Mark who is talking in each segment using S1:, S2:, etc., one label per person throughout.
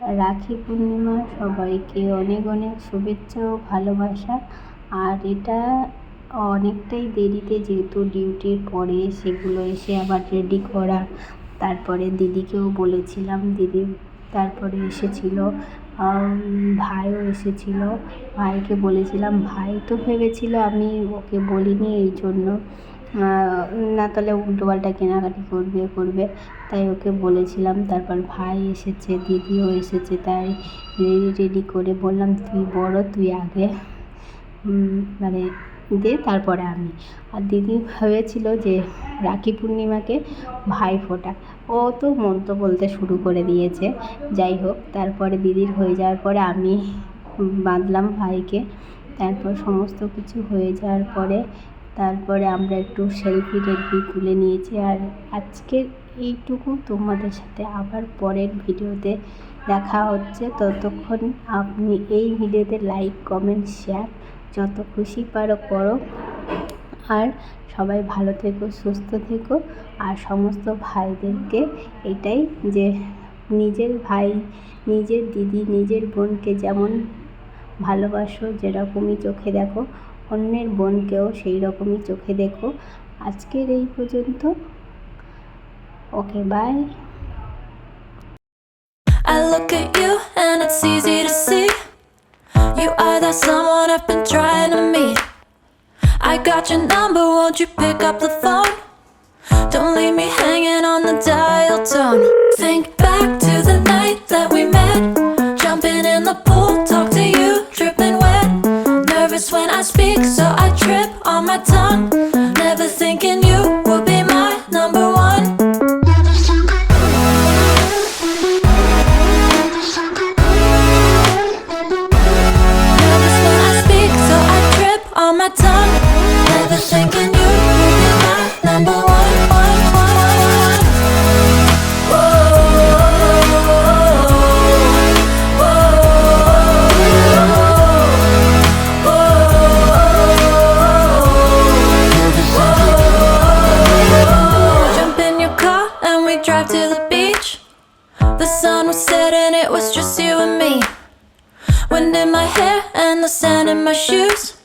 S1: রাখি পূর্ণিমা, সবাইকে অনেক অনেক শুভেচ্ছা ও ভালোবাসা। আর এটা অনেকটাই দেরিতে যেহেতু ডিউটির পরে সেগুলো এসে আবার রেডি করা। তারপরে দিদিকেও বলেছিলাম, দিদি তারপরে এসেছিল ভাইও এসেছিল। ভাইকে বলেছিলাম, ভাই তো ভেবেছিলো আমি ওকে বলিনি এই জন্য। না তাহলে উল্টো পাল্টা কেনাকাটি করবে করবে। তাই ওকে বলেছিলাম, তারপর ভাই এসেছে, দিদিও এসেছে, তাই রেডি রেডি করে বললাম, তুই বড়, তুই আগে। মানে দে, তারপরে আমি। আর দিদি ভেবেছিল যে রাখি পূর্ণিমাকে ভাইফোঁটা ও তো মন্ত্র বলতে শুরু করে দিয়েছে। যাই হোক, তারপরে দিদির হয়ে যাওয়ার পরে আমি বাঁধলাম ভাইকে। তারপর সমস্ত কিছু হয়ে যাওয়ার পরে তারপরে আমরা একটু সেলফি টেলফি তুলে নিয়েছি। আর আজকের এইটুকু তোমাদের সাথে আবার পরের ভিডিওতে দেখা হচ্ছে। ততক্ষণ আপনি এই ভিডিওতে লাইক কমেন্ট শেয়ার যত খুশি পারো করো। আর সবাই ভালো থেকো, সুস্থ থেকো। আর সমস্ত ভাইদেরকে এটাই যে নিজের ভাই, নিজের দিদি, নিজের বোনকে যেমন ভালোবাসো, যেরকমই চোখে দেখো অন্যের বোনকেও সেই রকমই চোখে দেখো আজকের এই পর্যন্ত okay bye
S2: I look at you and it's easy to see. You are that someone I've been trying to meet. I got your number, won't you pick up the phone? Don't leave me hanging on the dial tone. Think back to the night that we met. Jumping in the pool, my tongue. Never thinking you would be my number one. Nervous when I speak, so I trip on my tongue. The sun was setting, it was just you and me. Wind in my hair and the sand in my shoes.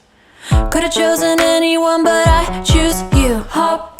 S2: Could have chosen anyone, but I choose you. Hop